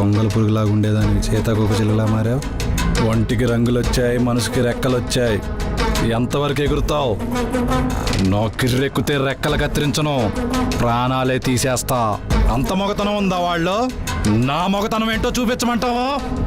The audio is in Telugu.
పురుగులాగా ఉండేదాన్ని. చేతకొక చిల్లలా మారావు. ఒంటికి రంగులు వచ్చాయి మనసుకి రెక్కలు వచ్చాయి ఎంతవరకు ఎగురుతావు? నోకిర్రెక్కితే రెక్కలు కత్తిరించను. ప్రాణాలే తీసేస్తా. అంత మొగతనం ఉందా వాళ్ళు నా మొగతనం ఏంటో చూపించమంటావు?